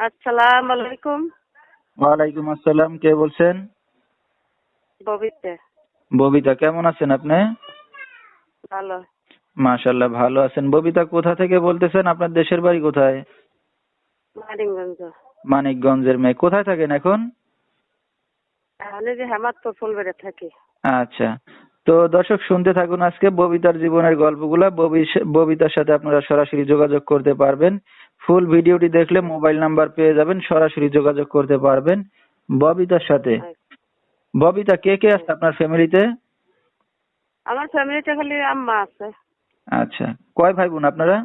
আসসালাম আলাইকুম ওয়ালাইকুম আসসালাম কে বলছেন? ববিতে। ববিতা কেমন আছেন আপনি? ভালো। মাশাল্লাহ ভালো আছেন। ববিতা কোথা থেকে বলতেছেন? আপনার দেশের বাড়ি কোথায়? মারিমগঞ্জ মানিকগঞ্জের মেয়ে। কোথায় থাকেন এখন? যে হেমাদপুর ফুলবেড়ে থাকি। আচ্ছা। তো দর্শক শুনতে থাকুন আজকে ববিতার জীবনের গল্পগুলা। ববি- ববিতার সাথে আপনারা সরাসরি যোগাযোগ করতে পারবেন। ফুল ভিডিওটি দেখলে মোবাইল নাম্বার পেয়ে যাবেন সরাসরি যোগাযোগ করতে পারবেন ববিতার সাথে। ববিতা কে কে আছে আপনার ফ্যামিলিতে? আমার ফ্যামিলিতে খালি আম্মা আছে। আচ্ছা। কয় ভাই বোন আপনারা?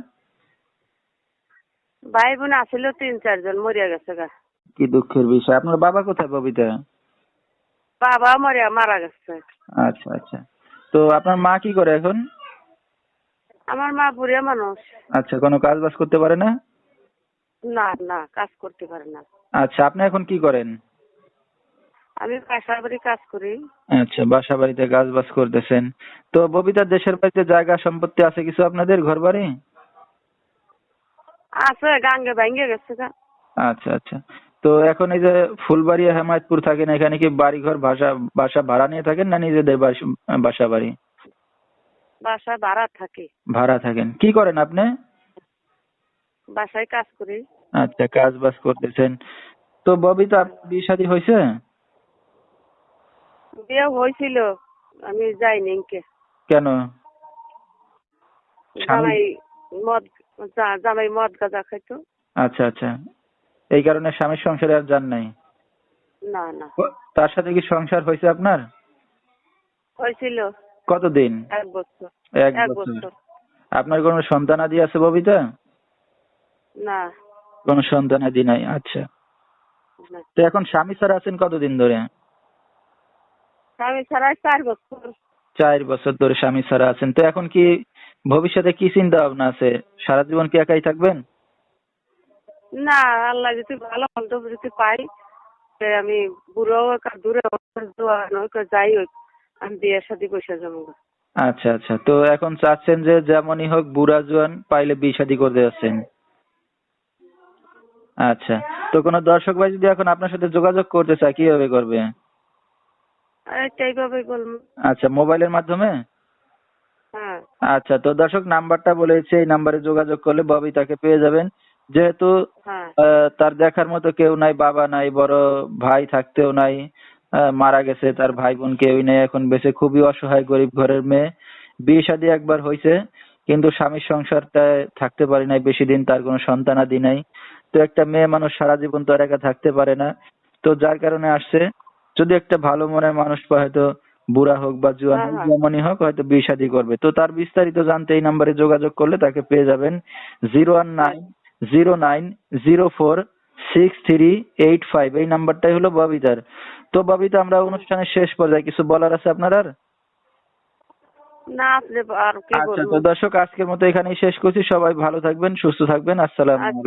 ভাই বোন আছিল তিন চারজন মরিয়া গেছে গা। কি দুঃখের বিষয়। আপনার বাবা কোথায় ববিতা? বাবা মরিয়া মারা গেছে। আচ্ছা আচ্ছা। তো আপনার মা কি করে এখন? আমার মা বুড়িয়া মানুষ। আচ্ছা কোনো কাজ বাজ করতে পারে না? না না কাজ করতে পারে না। আচ্ছা আপনি এখন কি করেন? আমি বাসার বাড়ি কাজ করি। আচ্ছা বাসা বাড়িতে কাজ বাজ করতেছেন। তো ববিতার দেশের বাড়িতে জায়গা সম্পত্তি আছে কিছু আপনাদের ঘর বাড়ি আছে গাঙ্গে ভাঙ্গে গেছে আচ্ছা আচ্ছা। তো এখন এই যে ফুলবাড়ি হেমায়তপুর থাকেন এখানে কি বাড়ি ঘর বাসা বাসা ভাড়া নিয়ে থাকেন না নিজেদের বাস- বাসা বাড়ি? বাসা ভাড়া থাকি। ভাড়া থাকেন। কি করেন আপনি? বাসায় কাজ করি। আচ্ছা কাজ বাজ করতেছেন। তো ববিতা আপনার বিয়ে শাদী হয়েছে? বিয়ে হয়েছিল আমি যাইনি ইনকে কেন? জামাই মদ জামাই মদ গাঁজা খাইতো। আচ্ছা আচ্ছা। এই কারণে স্বামীর সংসারে আর যান নাই? না না। তার সাথে কি সংসার হয়েছে আপনার? হয়েছিল। কতদিন? এক বছর। এক বছর। আপনার কোনো সন্তান আদি আছে ববিতা? না। কোনো সন্তানাদি নাই আচ্ছা। তো এখন স্বামী ছাড়া আছেন কতদিন ধরে? স্বামী ছাড়া চার বছর। চার বছর ধরে স্বামী ছাড়া আছেন। তো এখন কি ভবিষ্যতে কি চিন্তা ভাবনা আছে? সারা জীবন কি একাই থাকবেন? না আল্লাহ যদি ভালো মন্দ যদি পাই আমি বুড়ো দূরে যাই হোক আমি বিয়ের সাথে বসে যাব। আচ্ছা আচ্ছা। তো এখন চাচ্ছেন যে যেমনই হোক বুড়া জোয়ান পাইলে বিয়ে শাদী করতে যাচ্ছেন। আচ্ছা। তো কোনো দর্শক ভাই যদি এখন আপনার সাথে যোগাযোগ করতে চায় কীভাবে করবে? বলব। আচ্ছা মোবাইলের মাধ্যমে? হ্যাঁ। আচ্ছা তো দর্শক নাম্বারটা বলেছে এই নাম্বারে যোগাযোগ করলে ববি তাকে পেয়ে যাবেন। যেহেতু হ্যাঁ। তার দেখার মতো কেউ নাই বাবা নাই বড় ভাই থাকতেও নাই মারা গেছে তার ভাই বোন কেউই নেই এখন বেঁচে খুবই অসহায় গরিব ঘরের মেয়ে। বিয়ে শাদী একবার হয়েছে কিন্তু স্বামীর সংসারটায় থাকতে পারে নাই বেশি দিন তার কোনো সন্তানাদি নাই। তো একটা মেয়ে মানুষ সারা জীবন তো আর একা থাকতে পারে না। তো যার কারণে আসছে যদি একটা ভালো মনের মানুষ পায় হয়তো বুড়া হোক বা জুয়ান হোক হ্যাঁ, হ্যাঁ। যেমনই হোক হয়তো বিয়ে শাদী করবে। তো তার বিস্তারিত জানতে এই নাম্বারে যোগাযোগ করলে তাকে পেয়ে যাবেন zero one nine zero nine zero four six three eight five. এই নাম্বারটাই হলো ববিতার। তো ববিতা আমরা অনুষ্ঠানের শেষ পর্যায়ে কিছু বলার আছে আপনার? আর না আপনি আর কি আচ্ছা তো দর্শক আজকের মতো এখানেই শেষ করছি। সবাই ভালো থাকবেন সুস্থ থাকবেন। আসসালামু আচ্ছা। আলাইকুম।